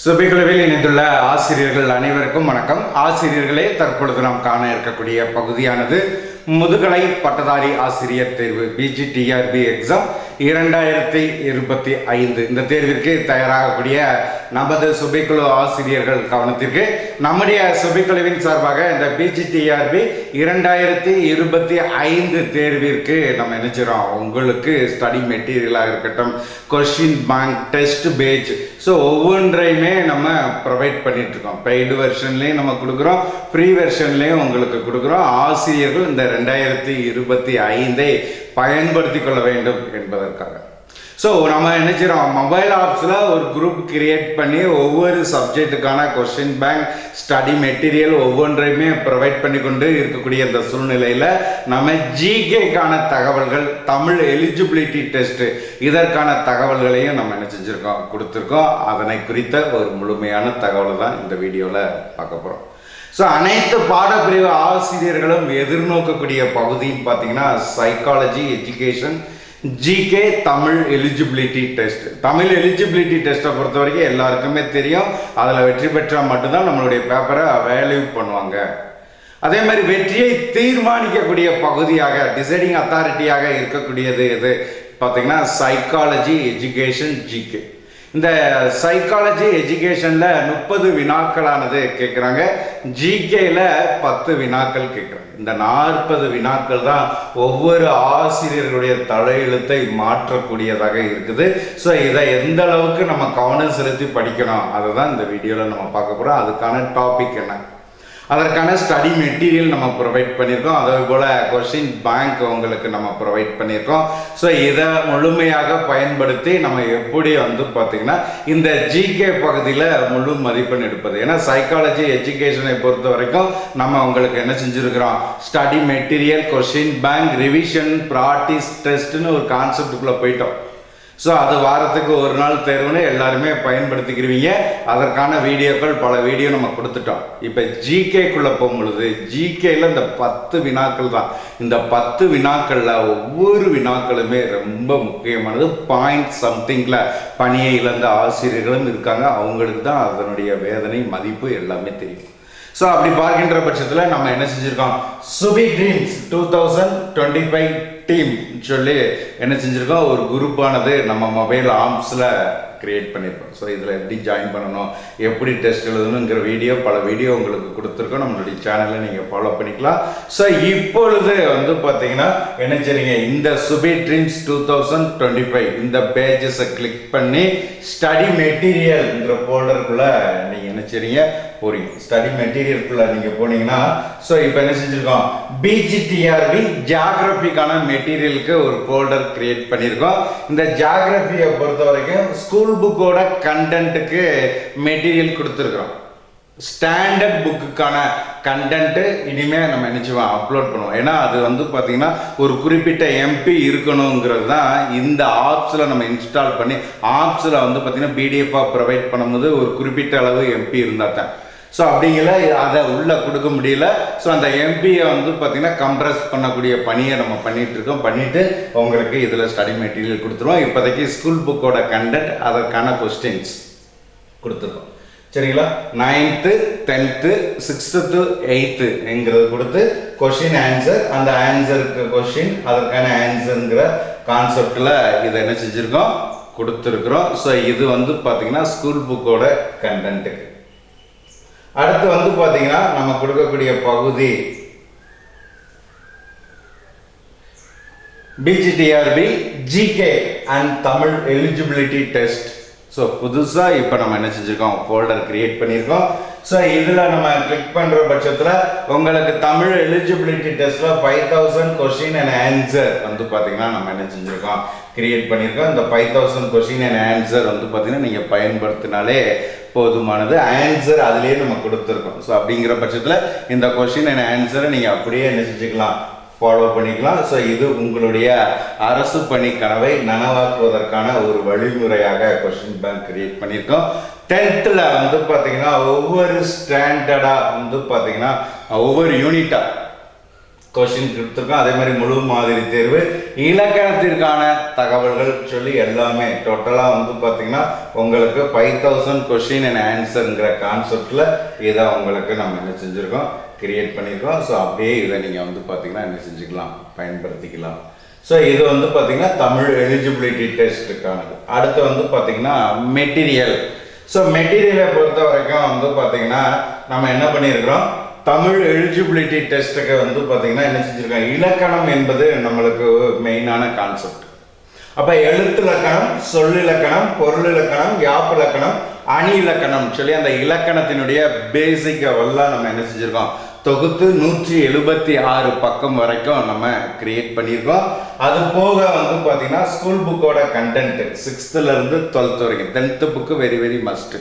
சுபிகுழுவில் இணைந்துள்ள ஆசிரியர்கள் அனைவருக்கும் வணக்கம். ஆசிரியர்களே தற்பொழுது நாம் காண இருக்கக்கூடிய பகுதியானது முதுகலை பட்டதாரி ஆசிரியர் தேர்வு பிஜிடிஆர்பி எக்ஸாம் இரண்டாயிரத்தி இருபத்தி ஐந்து. இந்த தேர்விற்கு தயாராகக்கூடிய நமது சுபிக்குழு ஆசிரியர்கள் கவனத்திற்கு நம்முடைய சுபிக்குழுவின் சார்பாக இந்த பிஜிடிஆர்பி இரண்டாயிரத்தி இருபத்தி ஐந்து தேர்விற்கு நம்ம நினைச்சிடோம் உங்களுக்கு ஸ்டடி மெட்டீரியலாக இருக்கட்டும் question bank test page so ஒவ்வொன்றையுமே நம்ம ப்ரொவைட் பண்ணிகிட்ருக்கோம் பெய்டு வெர்ஷன்லேயும் நம்ம கொடுக்குறோம் ஃப்ரீ வெர்ஷன்லேயும் உங்களுக்கு கொடுக்குறோம். ஆசிரியர்கள் இந்த ரெண்டாயிரத்தி இருபத்தி ஐந்தை பயன்படுத்தி கொள்ள வேண்டும் என்பதற்காக. ஸோ நம்ம என்ன செய்கிறோம் மொபைல் ஆப்ஸில் ஒரு குரூப் கிரியேட் பண்ணி ஒவ்வொரு சப்ஜெக்ட்டுக்கான கொஸ்டின் பேங்க் ஸ்டடி மெட்டீரியல் ஒவ்வொன்றையுமே ப்ரொவைட் பண்ணி கொண்டு இருக்கக்கூடிய இந்த சூழ்நிலையில் நம்ம ஜிகேக்கான தகவல்கள் தமிழ் எலிஜிபிலிட்டி டெஸ்ட்டு இதற்கான தகவல்களையும் நம்ம என்ன செஞ்சுருக்கோம்? கொடுத்துருக்கோம். அதனை குறித்த ஒரு முழுமையான தகவலை தான் இந்த வீடியோவில் பார்க்க போகிறோம் ஸோ அனைத்து பாடப்பிரிவு ஆசிரியர்களும் எதிர்நோக்கக்கூடிய பகுதின்னு பார்த்தீங்கன்னா psychology education GK Tamil eligibility test Tamil eligibility டெஸ்ட்டை பொறுத்த வரைக்கும் எல்லாருக்குமே தெரியும். அதில் வெற்றி பெற்றால் மட்டும்தான் நம்மளுடைய பேப்பரை வேல்யூ பண்ணுவாங்க. அதே மாதிரி வெற்றியை தீர்மானிக்கக்கூடிய பகுதியாக டிசைடிங் அத்தாரிட்டியாக இருக்கக்கூடியது எது? பார்த்தீங்கன்னா சைக்காலஜி எஜுகேஷன் ஜிகே இந்த சைக்காலஜி எஜுகேஷனில் முப்பது வினாக்களானது கேட்குறாங்க ஜிகேயில் பத்து வினாக்கள் கேட்குறாங்க இந்த நாற்பது வினாக்கள் தான் ஒவ்வொரு ஆசிரியர்களுடைய தலையெழுத்தை மாற்றக்கூடியதாக இருக்குது. ஸோ இதை எந்த அளவுக்கு நம்ம கவனம் செலுத்தி படிக்கணும் அதை தான் இந்த வீடியோவில் நம்ம பார்க்க போகிறோம் அதுக்கான டாபிக் என்ன? அதற்கான ஸ்டடி மெட்டீரியல் நம்ம ப்ரொவைட் பண்ணியிருக்கோம். அதே போல் கொஷின் பேங்க் உங்களுக்கு நம்ம ப்ரொவைட் பண்ணியிருக்கோம். ஸோ இதை முழுமையாக பயன்படுத்தி நம்ம எப்படி வந்து பார்த்திங்கன்னா இந்த ஜிகே பகுதியில் முழு மதிப்பெண் எடுப்பது. ஏன்னா சைக்காலஜி எஜுகேஷனை பொறுத்த வரைக்கும் நம்ம உங்களுக்கு என்ன செஞ்சுருக்கிறோம்? Study material question bank revision practice டெஸ்ட்னு ஒரு கான்செப்டுக்குள்ளே போயிட்டோம். ஸோ அது வாரத்துக்கு ஒரு நாள் தேர்வுன்னு எல்லாருமே பயன்படுத்திக்கிறீங்க அதற்கான வீடியோக்கள் பல வீடியோ நம்ம கொடுத்துட்டோம். இப்போ ஜிகேக்குள்ளே போகும்பொழுது ஜிகேயில் இந்த பத்து வினாக்கள் தான். இந்த பத்து வினாக்களில் ஒவ்வொரு வினாக்களுமே ரொம்ப முக்கியமானது. பாயிண்ட் சம்திங்கில் பணியை இழந்த ஆசிரியர்களும் இருக்காங்க. அவங்களுக்கு தான் அதனுடைய வேதனை மதிப்பு எல்லாமே தெரியும். ஸோ அப்படி பார்க்கின்ற பட்சத்தில் நம்ம என்ன செஞ்சுருக்கோம்? Subi dreams two thousand twenty five team சொல்லி என்ன செஞ்சுருக்கோம் ஒரு குரூப்பானது நம்ம மொபைல் ஆம்ஸில் கிரியேட் பண்ணியிருக்கோம் ஸோ இதில் எப்படி ஜாயின் பண்ணணும் எப்படி டெஸ்ட் எழுதணுங்கிற வீடியோ பல வீடியோ உங்களுக்கு கொடுத்துருக்கோம். நம்மளுடைய சேனலில் நீங்கள் ஃபாலோ பண்ணிக்கலாம். ஸோ இப்பொழுது வந்து பார்த்தீங்கன்னா என்ன செய்றீங்க? இந்த Subi dreams two thousand twenty five இந்த பேஜஸை கிளிக் பண்ணி ஸ்டடி மெட்டீரியல்ங்கிற ஃபோல்டருக்குள்ளே நீங்கள் என்ன செய்றீங்க? போறீங்க. ஸ்டடி மெட்டீரியலுக்குள்ள நீங்கள் போனீங்கன்னா ஸோ இப்போ என்ன செஞ்சுருக்கோம்? பிஜிடிஆர்பி ஜியாகிரபிக்கான மெட்டீரியலுக்கு ஒரு ஃபோல்டர் கிரியேட் பண்ணியிருக்கோம். இந்த ஜியாகிரபியை பொறுத்த வரைக்கும் ஸ்கூல் புக்கோட கண்டென்ட்டுக்கு மெட்டீரியல் கொடுத்துருக்குறோம். ஸ்டாண்டர்ட் புக்குக்கான கண்டென்ட்டு இனிமேல் நம்ம நினச்சிவோம் அப்லோட் பண்ணுவோம். ஏன்னா அது வந்து பார்த்திங்கன்னா ஒரு குறிப்பிட்ட எம்பி இருக்கணுங்கிறது தான் இந்த ஆப்ஸில் நம்ம இன்ஸ்டால் பண்ணி ஆப்ஸில் வந்து பார்த்திங்கன்னா பிடிஎஃபாக ப்ரொவைட் பண்ணும்போது ஒரு குறிப்பிட்ட அளவு எம்பி இருந்தால் தான் ஸோ அப்படிங்கிற அதை உள்ளே கொடுக்க முடியல. ஸோ அந்த எம்பியை வந்து பார்த்திங்கன்னா கம்ப்ரஸ் பண்ணக்கூடிய பணியை நம்ம பண்ணிகிட்ருக்கோம் பண்ணிவிட்டு உங்களுக்கு இதில் ஸ்டடி மெட்டீரியல் கொடுத்துருவோம். இப்போதைக்கு ஸ்கூல் புக்கோட கண்டென்ட் அதற்கான கொஸ்டின்ஸ் கொடுத்துருக்கோம். சரிங்களா? Ninth tenth sixth to eighth என்கிறது கொடுத்து கொஷின் ஆன்சர் அந்த ஆன்சருக்கு கொஷின் அதற்கான ஆன்சருங்கிற கான்செப்டில் இதை என்ன செஞ்சுருக்கோம்? கொடுத்துருக்குறோம். ஸோ இது வந்து பார்த்திங்கன்னா ஸ்கூல் புக்கோட கண்டென்ட்டுக்கு அடுத்து வந்து பார்த்தீங்கன்னா நம்ம கொடுக்கக்கூடிய பகுதி. PGTRB GK and Tamil eligibility test so புதுசாக இப்போ நம்ம என்ன செஞ்சுருக்கோம்? ஃபோல்டர் கிரியேட் பண்ணியிருக்கோம் ஸோ இதில் நம்ம கிளிக் பண்ணுற பட்சத்தில் உங்களுக்கு தமிழ் எலிஜிபிலிட்டி டெஸ்ட்டில் five thousand question and answer வந்து பார்த்தீங்கன்னா நம்ம என்ன செஞ்சுருக்கோம்? கிரியேட் பண்ணியிருக்கோம் இந்த five thousand question and answer வந்து பார்த்தீங்கன்னா நீங்கள் பயன்படுத்தினாலே போதுமானது ஆன்சர் அதுலேயே நம்ம கொடுத்துருக்கோம். ஸோ அப்படிங்கிற பட்சத்தில் இந்த கொஷின் அண்ட் ஆன்சரை நீங்கள் அப்படியே என்ன செஞ்சுக்கலாம்? ஃபாலோ பண்ணிக்கலாம். ஸோ இது உங்களுடைய அரசு பணி கனவை நனவாக்குவதற்கான ஒரு வழிமுறையாக கொஸ்டின் பேங்க் கிரியேட் பண்ணியிருக்கோம். டென்த்தில் வந்து பார்த்தீங்கன்னா ஒவ்வொரு ஸ்டாண்டர்டாக வந்து பார்த்தீங்கன்னா ஒவ்வொரு யூனிட்டாக கொஷின் கொடுத்துருக்கோம் அதே மாதிரி முழு மாதிரி தேர்வு. இலக்கணத்திற்கான தகவல்கள் சொல்லி எல்லாமே டோட்டலாக வந்து பார்த்தீங்கன்னா உங்களுக்கு ஃபைவ் தௌசண்ட் கொஷின் அண்ட் ஆன்சருங்கிற கான்செப்டில் இதை உங்களுக்கு நம்ம என்ன செஞ்சுருக்கோம்? கிரியேட் பண்ணியிருக்கோம் ஸோ அப்படியே இதை நீங்கள் வந்து பார்த்தீங்கன்னா என்ன செஞ்சுக்கலாம்? பயன்படுத்திக்கலாம். ஸோ இது வந்து பார்த்தீங்கன்னா தமிழ் எலிஜிபிலிட்டி டெஸ்ட்டுக்கானது அடுத்து வந்து பார்த்தீங்கன்னா மெட்டீரியல் ஸோ மெட்டீரியலை பொறுத்த வரைக்கும் வந்து பார்த்தீங்கன்னா நம்ம என்ன பண்ணியிருக்கிறோம் தமிழ் எலிஜிபிலிட்டி டெஸ்ட்டுக்கு வந்து பார்த்தீங்கன்னா என்ன செஞ்சுருக்கோம் இலக்கணம் என்பது நம்மளுக்கு மெயினான கான்செப்ட் அப்போ எழுத்து இலக்கணம் சொல்லிலக்கணம் பொருள் இலக்கணம் யாப்பு இலக்கணம் அணி இலக்கணம் சொல்லி அந்த இலக்கணத்தினுடைய பேசிக்கை எல்லாம் நம்ம என்ன செஞ்சுருக்கோம்? தொகுத்து நூற்றி எழுபத்தி ஆறு பக்கம் வரைக்கும் நம்ம கிரியேட் பண்ணியிருக்கோம். அது போக வந்து பார்த்தீங்கன்னா ஸ்கூல் புக்கோட கண்டென்ட்டு சிக்ஸ்த்துலேருந்து டுவெல்த் வரைக்கும். Tenth book very very must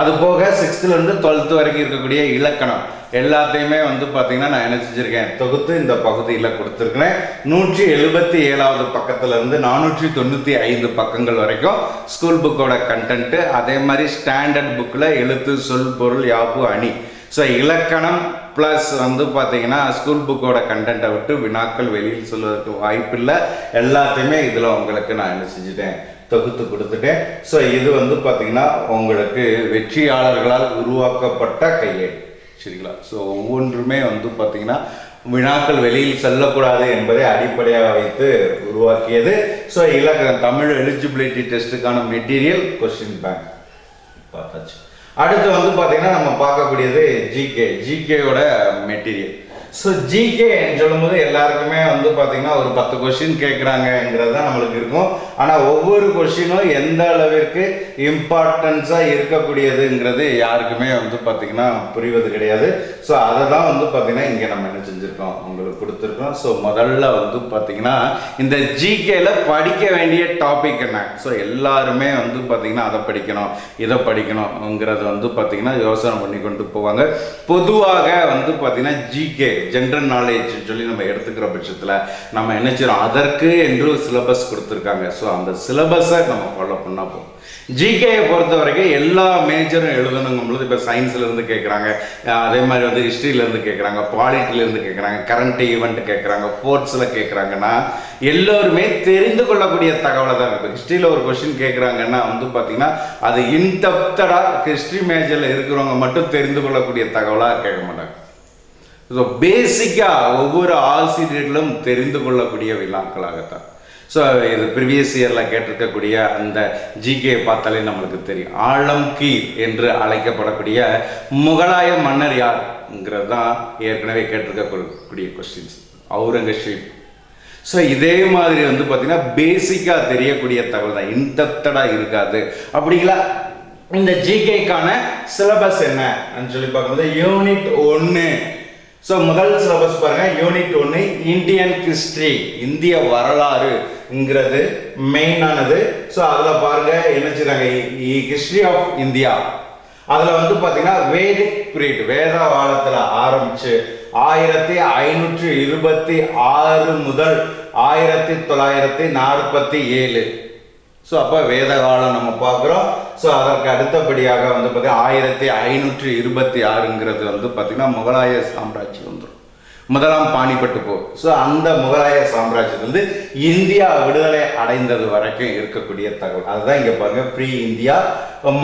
அது போக சிக்ஸ்த்துலேருந்து டுவெல்த்து டுவெல்த் வரைக்கும் இருக்கக்கூடிய இலக்கணம். எல்லாத்தையுமே வந்து பார்த்தீங்கன்னா நான் என்ன செஞ்சுருக்கேன் தொகுத்து இந்த பகுதியில் கொடுத்துருக்கிறேன். நூற்றி எழுபத்தி ஏழாவது பக்கத்துலேருந்து நானூற்றி தொண்ணூற்றி ஐந்து பக்கங்கள் வரைக்கும் ஸ்கூல் புக்கோட கண்டென்ட்டு அதே மாதிரி ஸ்டாண்டர்ட் புக்கில் எழுத்து சொல் பொருள் யாப்பு அணி. ஸோ இலக்கணம் ப்ளஸ் வந்து பார்த்தீங்கன்னா ஸ்கூல் புக்கோட கண்டென்ட்டை விட்டு வினாக்கள் வெளியில் சொல்வதற்கு வாய்ப்பில்லை. எல்லாத்தையுமே இதில் உங்களுக்கு நான் என்ன செஞ்சுட்டேன் தொகுத்து கொடுத்துட்டேன். ஸோ இது வந்து பார்த்தீங்கன்னா உங்களுக்கு வெற்றியாளர்களால் உருவாக்கப்பட்ட கையேடு. சரிங்களா? ஸோ ஒவ்வொன்றுமே வந்து பார்த்தீங்கன்னா வினாக்கள் வெளியில் செல்லக்கூடாது என்பதை அடிப்படையாக வைத்து உருவாக்கியது. ஸோ இலக்கணம் தமிழ் எலிஜிபிலிட்டி டெஸ்ட்டுக்கான மெட்டீரியல் கொஸ்டின் பேங்க் பார்த்தாச்சு. அடுத்து வந்து பார்த்தீங்கன்னா நம்ம பார்க்கக்கூடியது ஜிகே ஜிகேயோட மெட்டீரியல் ஸோ ஜிகே சொல்லும்போது எல்லாருக்குமே வந்து பார்த்தீங்கன்னா ஒரு பத்து கொஷின் கேட்குறாங்கங்கிறது தான் நம்மளுக்கு இருக்கும். ஆனால் ஒவ்வொரு கொஷினும் எந்த அளவிற்கு இம்பார்ட்டன்ஸாக இருக்கக்கூடியதுங்கிறது யாருக்குமே வந்து பார்த்தீங்கன்னா புரிவது கிடையாது. ஸோ அதை தான் வந்து பார்த்தீங்கன்னா இங்கே நம்ம என்ன செஞ்சுருக்கோம்? உங்களுக்கு கொடுத்துருக்கோம். ஸோ முதல்ல வந்து பார்த்தீங்கன்னா இந்த ஜிகேல படிக்க வேண்டிய டாபிக் என்ன? ஸோ எல்லாருமே வந்து பார்த்தீங்கன்னா அதை படிக்கணும் இதை படிக்கணுங்கிறத வந்து பார்த்தீங்கன்னா யோசனை பண்ணி கொண்டு போவாங்க. பொதுவாக வந்து பார்த்தீங்கன்னா ஜிகே ஜென்ரல் நாலேஜ் சொல்லி நம்ம எடுத்துக்கிற பட்சத்தில் நம்ம என்ன செய்யறோம்? அதற்கு என்று சிலபஸ் கொடுத்துருக்காங்க. ஸோ அந்த சிலபஸை நம்ம ஃபாலோ பண்ணால் போதும். ஜிகேயை பொறுத்த வரைக்கும் எல்லா மேஜரும் எழுதணுங்கும் பொழுது இப்போ சயின்ஸ்லேருந்து கேட்குறாங்க அதே மாதிரி வந்து ஹிஸ்ட்ரியிலேருந்து கேட்குறாங்க பாலிட்டிலேருந்து கேட்குறாங்க கரண்ட் ஈவெண்ட் கேட்குறாங்க ஸ்போர்ட்ஸில் கேட்குறாங்கன்னா எல்லோருமே தெரிந்து கொள்ளக்கூடிய தகவலை தான் இருக்கும் ஹிஸ்ட்ரியில் ஒரு கொஷின் கேட்குறாங்கன்னா வந்து பார்த்தீங்கன்னா அது இன்டெப்தடாக ஹிஸ்ட்ரி மேஜரில் இருக்கிறவங்க மட்டும் தெரிந்து கொள்ளக்கூடிய தகவலாக கேட்க மாட்டாங்க. ஸோ பேசிக்காக ஒவ்வொரு ஆசிரியர்களும் தெரிந்து கொள்ளக்கூடிய விழாக்களாகத்தான் ஸோ இது ப்ரிவியஸ் இயரில் கேட்டிருக்கக்கூடிய அந்த ஜிகே பார்த்தாலே நம்மளுக்கு தெரியும். ஆலம்கீர் என்று அழைக்கப்படக்கூடிய முகலாய மன்னர் யார்ங்கிறது தான் ஏற்கனவே கேட்டிருக்கக்கூடிய கொஸ்டின்ஸ் அவுரங்கசீப் ஸோ இதே மாதிரி வந்து பார்த்தீங்கன்னா பேசிக்காக தெரியக்கூடிய தகவல் தான். இன்டெப்தடாக இருக்காது. அப்படிங்களா? இந்த ஜிகேக்கான சிலபஸ் என்னன்னு சொல்லி பார்க்கும்போது யூனிட் ஒன்று ஸோ முதல் சிலபஸ் பாருங்க. யூனிட் ஒன்று இந்தியன் ஹிஸ்ட்ரி இந்திய வரலாறுங்கிறது மெயினானது ஸோ அதில் பாருங்க என்ன செய்கிறாங்க ஹிஸ்ட்ரி ஆஃப் இந்தியா அதில் வந்து பார்த்தீங்கன்னா வேதிக் பீரியட் வேத காலத்தில் ஆரம்பிச்சு ஆயிரத்தி ஐநூற்றி இருபத்தி ஆறு முதல் ஆயிரத்தி தொள்ளாயிரத்தி நாற்பத்தி ஏழு. ஸோ அப்போ வேத காலம் நம்ம பார்க்குறோம். ஸோ அதற்கு அடுத்தபடியாக வந்து பார்த்திங்கன்னா ஆயிரத்தி ஐநூற்றி இருபத்தி ஆறுங்கிறது வந்து பார்த்திங்கன்னா முகலாய சாம்ராஜ்யம் வந்துடும் முதலாம் பாணிப்பட்டு போர் ஸோ அந்த முகலாய சாம்ராஜ்யத்திலிருந்து இந்தியா விடுதலை அடைந்தது வரைக்கும் இருக்கக்கூடிய தகவல். அதுதான் இங்கே பாருங்க pre India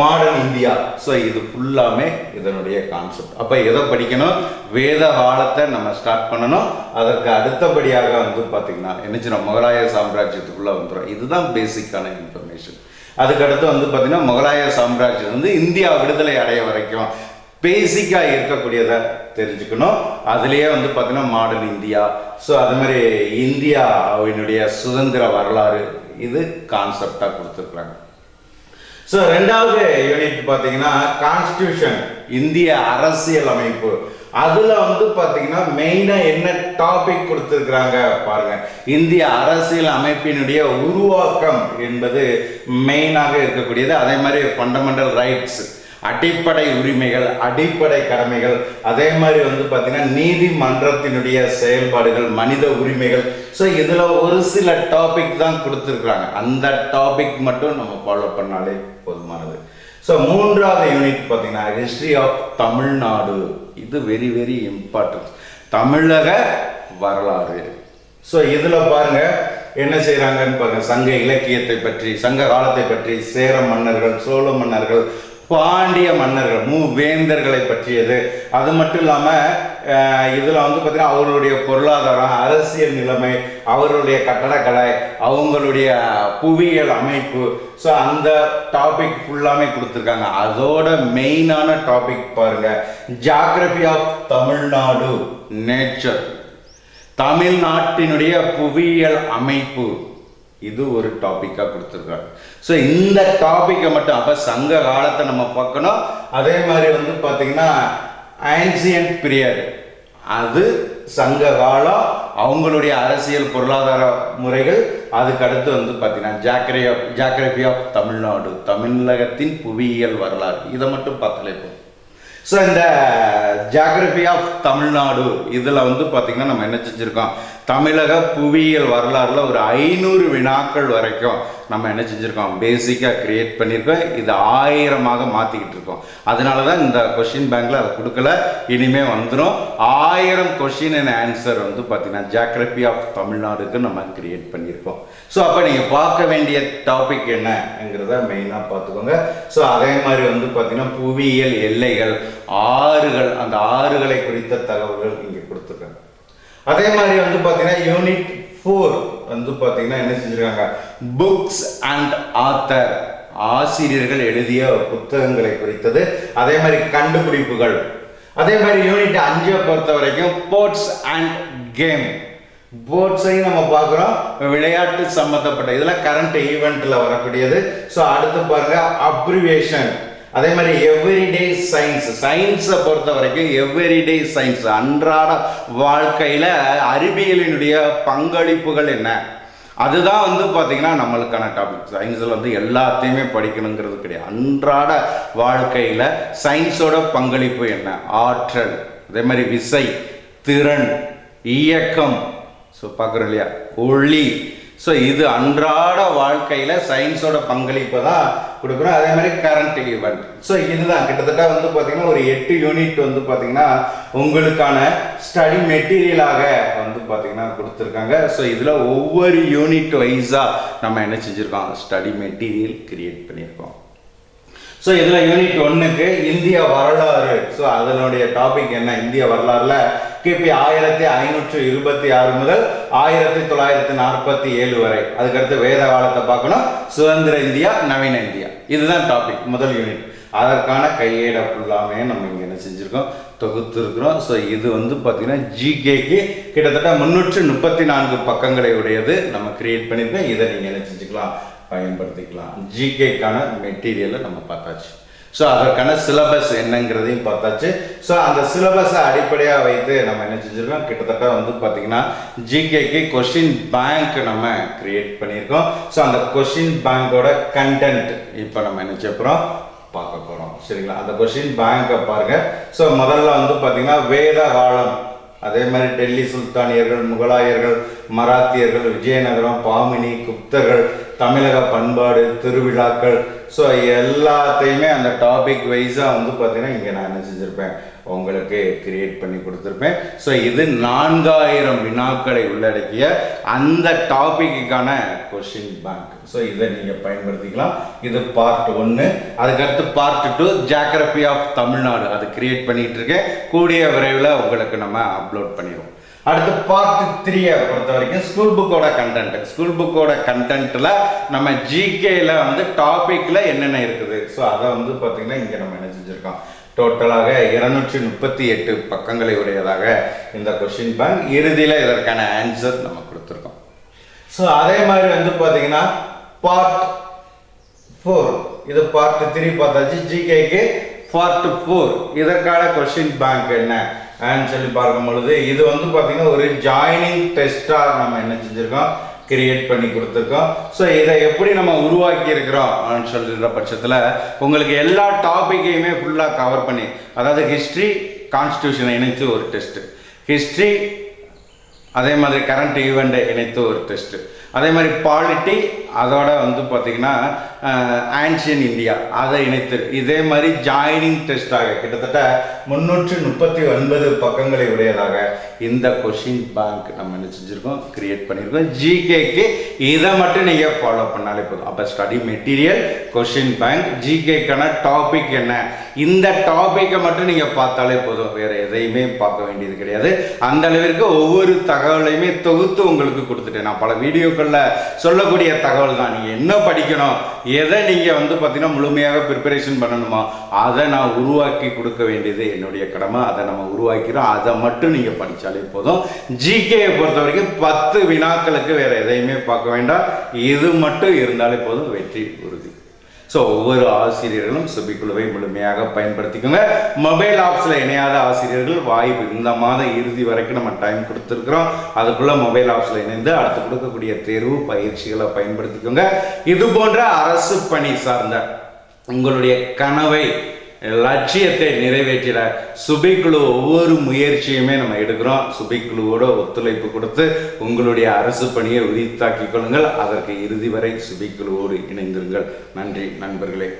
modern India so இது ஃபுல்லாமே இதனுடைய கான்செப்ட் அப்போ எதை படிக்கணும்? வேத காலத்தை நம்ம ஸ்டார்ட் பண்ணணும். அதற்கு அடுத்தபடியாக வந்து பார்த்தீங்கன்னா என்னச்சுன்னா முகலாய சாம்ராஜ்யத்துக்குள்ளே வந்துடும் இதுதான் பேசிக்கான இன்ஃபர்மேஷன் அதுக்கடுத்து வந்து பார்த்தீங்கன்னா முகலாய சாம்ராஜ்யம் வந்து இந்தியா விடுதலை அடைய வரைக்கும் பேசிக்காக இருக்கக்கூடியதை தெரிஞ்சுக்கணும். அதுலேயே வந்து பார்த்தீங்கன்னா மாடல் இந்தியா. ஸோ அது மாதிரி இந்தியாவினுடைய சுதந்திர வரலாறு இது கான்செப்டாக கொடுத்துருக்குறாங்க. ஸோ ரெண்டாவது யூனிட் பார்த்தீங்கன்னா கான்ஸ்டியூஷன் இந்திய அரசியல் அமைப்பு. அதில் வந்து பார்த்தீங்கன்னா மெயினாக என்ன டாபிக் கொடுத்துருக்குறாங்க பாருங்க. இந்திய அரசியல் அமைப்பினுடைய உருவாக்கம் என்பது மெயினாக இருக்கக்கூடியது. அதே மாதிரி ஃபண்டமெண்டல் ரைட்ஸ் அடிப்படை உரிமைகள் அடிப்படை கடமைகள். அதே மாதிரி வந்து பார்த்தீங்கன்னா நீதிமன்றத்தினுடைய செயல்பாடுகள் மனித உரிமைகள். ஸோ இதில் ஒரு சில டாபிக் தான் கொடுத்துருக்குறாங்க. அந்த டாபிக் மட்டும் நம்ம ஃபாலோ பண்ணாலே போதுமானது. ஸோ மூன்றாவது யூனிட் பார்த்தீங்கன்னா ஹிஸ்ட்ரி ஆஃப் தமிழ்நாடு. இது வெரி வெரி இம்பார்ட்டன்ட் தமிழக வரலாறு. ஸோ இதில் பாருங்க என்ன செய்கிறாங்கன்னு பாருங்க. சங்க இலக்கியத்தை பற்றி சங்க காலத்தை பற்றி சேர மன்னர்கள் சோழ மன்னர்கள் பாண்டிய மன்னர்கள் மூவேந்தர்களை பற்றியது. அது மட்டும் இல்லாமல் இதில் வந்து பார்த்திங்கன்னா அவர்களுடைய பொருளாதாரம் அரசியல் நிலைமை அவர்களுடைய கட்டடக்கலை அவங்களுடைய புவியியல் அமைப்பு. ஸோ அந்த டாபிக் ஃபுல்லாமே கொடுத்துருக்காங்க. அதோட மெயினான டாபிக் பாருங்கள் ஜாகிரபி ஆஃப் தமிழ்நாடு நேச்சர் தமிழ்நாட்டினுடைய புவியியல் அமைப்பு. இது ஒரு டாப்பிக்காக கொடுத்துருக்காங்க. ஸோ இந்த டாப்பிக்கை மட்டும் அப்போ சங்க காலத்தை நம்ம பார்க்கணும். அதே மாதிரி வந்து பார்த்தீங்கன்னா ஆன்சியன்ட் பீரியட் அது சங்க காலம் அவங்களுடைய அரசியல் பொருளாதார முறைகள். அதுக்கு அடுத்து வந்து பார்த்தீங்கன்னா geography of geography of Tamil Nadu தமிழகத்தின் புவியியல் வரலாறு. இதை மட்டும் பார்த்தாலே போதும். ஸோ இந்த ஜாகிரபி ஆஃப் தமிழ்நாடு இதில் வந்து பார்த்திங்கன்னா நம்ம என்ன செஞ்சுருக்கோம்? தமிழக புவியியல் வரலாறுல ஒரு ஐநூறு வினாக்கள் வரைக்கும் நம்ம என்ன செஞ்சுருக்கோம்? பேசிக்காக கிரியேட் பண்ணியிருக்கோம் இது ஆயிரமாக மாற்றிக்கிட்டு இருக்கோம். அதனால தான் இந்த கொஷின் பேங்க்கில் அதை கொடுக்கல. இனிமேல் வந்துடும் ஆயிரம் கொஷின் அண்ட் ஆன்சர் வந்து பார்த்திங்கன்னா ஜாகிரபி ஆஃப் தமிழ்நாடுக்கு நம்ம கிரியேட் பண்ணியிருக்கோம் ஸோ அப்போ நீங்கள் பார்க்க வேண்டிய டாபிக் என்னங்கிறத மெயினாக பார்த்துக்கோங்க. ஸோ அதே மாதிரி வந்து பார்த்திங்கன்னா புவியியல் எல்லைகள் ஆறுகள் அந்த ஆறுகளை குறித்த தகவல்கள் இங்கே கொடுத்துருக்காங்க. அதே மாதிரி வந்து பார்த்தீங்கன்னா யூனிட் ஃபோர் வந்து பார்த்தீங்கன்னா என்ன செஞ்சுருக்காங்க? புக்ஸ் அண்ட் ஆத்தர் ஆசிரியர்கள் எழுதிய புத்தகங்களை குறித்தது. அதே மாதிரி கண்டுபிடிப்புகள். அதே மாதிரி யூனிட் அஞ்சை பொறுத்த வரைக்கும் ஸ்போர்ட்ஸ் அண்ட் கேம் ஸ்போர்ட்ஸையும் நம்ம பார்க்குறோம். விளையாட்டு சம்மந்தப்பட்ட இதெல்லாம் கரண்ட் ஈவெண்ட்டில் வரக்கூடியது. ஸோ அடுத்து பாருங்க அப்ரிவேஷன் அதே மாதிரி எவ்ரிடே சயின்ஸ் சயின்ஸை பொறுத்த வரைக்கும் எவ்ரிடே சயின்ஸ் அன்றாட வாழ்க்கையில் அறிவியலினுடைய பங்களிப்புகள் என்ன? அதுதான் வந்து பார்த்திங்கன்னா நம்மளுக்கான டாபிக் சயின்ஸில் வந்து எல்லாத்தையுமே படிக்கணுங்கிறது கிடையாது. அன்றாட வாழ்க்கையில் சயின்ஸோட பங்களிப்பு என்ன? ஆற்றல். அதே மாதிரி விசை திறன் இயக்கம். ஸோ பார்க்குறோம் இல்லையா? ஒளி. ஸோ இது அன்றாட வாழ்க்கையில் சயின்ஸோட பங்களிப்பை தான் கொடுக்குறோம். அதே மாதிரி கரண்ட் ஈவெண்ட் ஸோ இதுதான். கிட்டத்தட்ட வந்து பார்த்தீங்கன்னா ஒரு எட்டு யூனிட் வந்து பார்த்தீங்கன்னா உங்களுக்கான ஸ்டடி மெட்டீரியலாக வந்து பார்த்தீங்கன்னா கொடுத்துருக்காங்க. ஸோ இதில் ஒவ்வொரு யூனிட் வைஸாக நம்ம என்ன செஞ்சுருக்கோம்? ஸ்டடி மெட்டீரியல் கிரியேட் பண்ணியிருக்கோம். ஸோ இதில் யூனிட் ஒன்றுக்கு இந்திய வரலாறு. ஸோ அதனுடைய டாபிக் என்ன? இந்திய வரலாறுல கிபி ஆயிரத்தி ஐநூற்று இருபத்தி ஆறு முதல் ஆயிரத்தி தொள்ளாயிரத்தி நாற்பத்தி ஏழு வரை. அதுக்கடுத்து வேத காலத்தை பார்க்கணும். சுதந்திர இந்தியா நவீன இந்தியா. இதுதான் டாபிக் முதல் யூனிட் அதற்கான கையேட ஃபுல்லாமே நம்ம இங்கே என்ன செஞ்சுருக்கோம்? தொகுத்துருக்குறோம் ஸோ இது வந்து பார்த்தீங்கன்னா ஜிகேக்கு கிட்டத்தட்ட முந்நூற்று முப்பத்தி நான்கு பக்கங்களை உடையது நம்ம கிரியேட் பண்ணியிருக்கோம். இதை நீங்கள் என்ன செஞ்சுக்கலாம்? பயன்படுத்திக்கலாம். ஜிகேக்கான மெட்டீரியலை நம்ம பார்த்தாச்சு. ஸோ அதற்கான சிலபஸ் என்னங்கிறதையும் பார்த்தாச்சு. ஸோ அந்த சிலபஸை அடிப்படையாக வைத்து நம்ம என்ன செஞ்சுருக்கோம்? கிட்டத்தட்ட வந்து பார்த்தீங்கன்னா ஜிகேக்கு கொஷின் பேங்க் நம்ம கிரியேட் பண்ணியிருக்கோம். ஸோ அந்த கொஷின் பேங்கோட கண்டென்ட் இப்போ நம்ம என்ன செய்யப்போகிறோம் பார்க்க போகிறோம் சரிங்களா? அந்த கொஷின் பேங்கை பாருங்கள் ஸோ முதல்ல வந்து பார்த்தீங்கன்னா வேத காலம் அதே மாதிரி டெல்லி சுல்தானியர்கள் முகலாயர்கள் மராத்தியர்கள் விஜயநகரம் பாமினி குப்தர்கள் தமிழக பண்பாடு திருவிழாக்கள். ஸோ எல்லாத்தையுமே அந்த டாபிக் வைஸாக வந்து பார்த்தீங்கன்னா இங்கே நான் என்ன செஞ்சுருப்பேன்? உங்களுக்கு கிரியேட் பண்ணி கொடுத்துருப்பேன். ஸோ இது நான்காயிரம் வினாக்களை உள்ளடக்கிய அந்த டாப்பிக்குக்கான கொஷின் பேங்க் ஸோ இதை நீங்கள் பயன்படுத்திக்கலாம். இது பார்ட் ஒன்று அதுக்கடுத்து part two geography of Tamil Nadu அது கிரியேட் பண்ணிகிட்டு இருக்கேன். கூடிய விரைவில் உங்களுக்கு நம்ம அப்லோட் பண்ணிடுவோம். அடுத்து பார்ட் த்ரீயை பொறுத்த வரைக்கும் ஸ்கூல் புக்கோட கண்டென்ட் ஸ்கூல் புக்கோட கண்டென்ட்டில் நம்ம ஜிகேயில் வந்து டாப்பிக்கில் என்னென்ன இருக்குது? ஸோ அதை வந்து பார்த்திங்கன்னா இங்கே நம்ம என்ன செஞ்சுருக்கோம்? டோட்டலாக இருநூற்றி முப்பத்தி எட்டு பக்கங்களை உடையதாக இந்த கொஷின் பேங்க் இறுதியில் இதற்கான ஆன்சர் நம்ம கொடுத்துருக்கோம். ஸோ அதே மாதிரி வந்து பார்த்தீங்கன்னா பார்ட் ஃபோர் இது பார்ட் த்ரீ பார்த்தாச்சு. ஜிகேக்கு பார்ட் ஃபோர் இதற்கான கொஷின் பேங்க் என்ன? சொல்லி பார்க்கும் பொழுது இது வந்து பார்த்தீங்கன்னா ஒரு ஜாயினிங் டெஸ்ட்டாக நம்ம என்ன செஞ்சுருக்கோம்? கிரியேட் பண்ணி கொடுத்துருக்கோம். ஸோ இதை எப்படி நம்ம உருவாக்கி இருக்கிறோம் சொல்கிற பட்சத்தில் உங்களுக்கு எல்லா டாப்பிக்கையுமே ஃபுல்லாக கவர் பண்ணி அதாவது ஹிஸ்ட்ரி கான்ஸ்டியூஷனை இணைத்து ஒரு டெஸ்ட்டு ஹிஸ்ட்ரி அதே மாதிரி கரண்ட் ஈவெண்ட்டை இணைத்து ஒரு டெஸ்ட்டு அதே மாதிரி பாலிட்டி அதோட வந்து பார்த்திங்கன்னா ஆன்ஷியன் இந்தியா அதை இணைத்து. இதே மாதிரி ஜாயினிங் டெஸ்ட்டாக கிட்டத்தட்ட முன்னூற்று முப்பத்தி ஒன்பது பக்கங்களை உடையதாக இந்த கொஷின் பேங்க் நம்ம என்ன செஞ்சுருக்கோம்? கிரியேட் பண்ணியிருக்கோம் ஜிகேக்கு இதை மட்டும் நீங்கள் ஃபாலோ பண்ணாலே போதும். அப்போ ஸ்டடி மெட்டீரியல் கொஷின் பேங்க் ஜிகேக்கான டாபிக் என்ன? இந்த டாப்பிக்கை மட்டும் நீங்கள் பார்த்தாலே போதும். வேறு எதையுமே பார்க்க வேண்டியது கிடையாது. அந்த அளவிற்கு ஒவ்வொரு தகவலையுமே தொகுத்து உங்களுக்கு கொடுத்துட்டேன். நான் பல வீடியோக்களில் சொல்லக்கூடிய தகவல் தான். நீங்கள் என்ன படிக்கணும்? எதை நீங்கள் வந்து பார்த்தீங்கன்னா முழுமையாக ப்ரிப்பரேஷன் பண்ணணுமா அதை நான் உருவாக்கி கொடுக்க வேண்டியது என்னுடைய கடமை. அதை நம்ம உருவாக்கிறோம். அதை மட்டும் நீங்கள் படித்தாலே போதும். ஜிகேயை பொறுத்த வரைக்கும் பத்து வினாக்களுக்கு வேறு எதையுமே பார்க்க வேண்டாம். இது மட்டும் இருந்தாலே போதும். வெற்றி உறுதி. ஸோ ஒவ்வொரு ஆசிரியர்களும் சுபிக்குழுவை முழுமையாக பயன்படுத்திக்கோங்க. மொபைல் ஆப்ஸில் இணையாத ஆசிரியர்கள் வாய்ப்பு இந்த மாதம் இறுதி வரைக்கும் நம்ம டைம் கொடுத்துருக்குறோம். அதுக்குள்ளே மொபைல் ஆப்ஸில் இணைந்து அடுத்து கொடுக்கக்கூடிய தேர்வு பயிற்சிகளை பயன்படுத்திக்கோங்க. இது போன்ற அரசு பணி சார்ந்த உங்களுடைய கனவை லட்சியத்தை நிறைவேற்றிட சுபிக்குழு ஒவ்வொரு முயற்சியுமே நம்ம எடுக்கிறோம். சுபிக்குழுவோட ஒத்துழைப்பு கொடுத்து உங்களுடைய அரசு பணியை உரித்தாக்கிக் கொள்ளுங்கள். அதற்கு இறுதி வரை சுபிக்குழுவோடு இணைந்திருங்கள். நன்றி நண்பர்களே.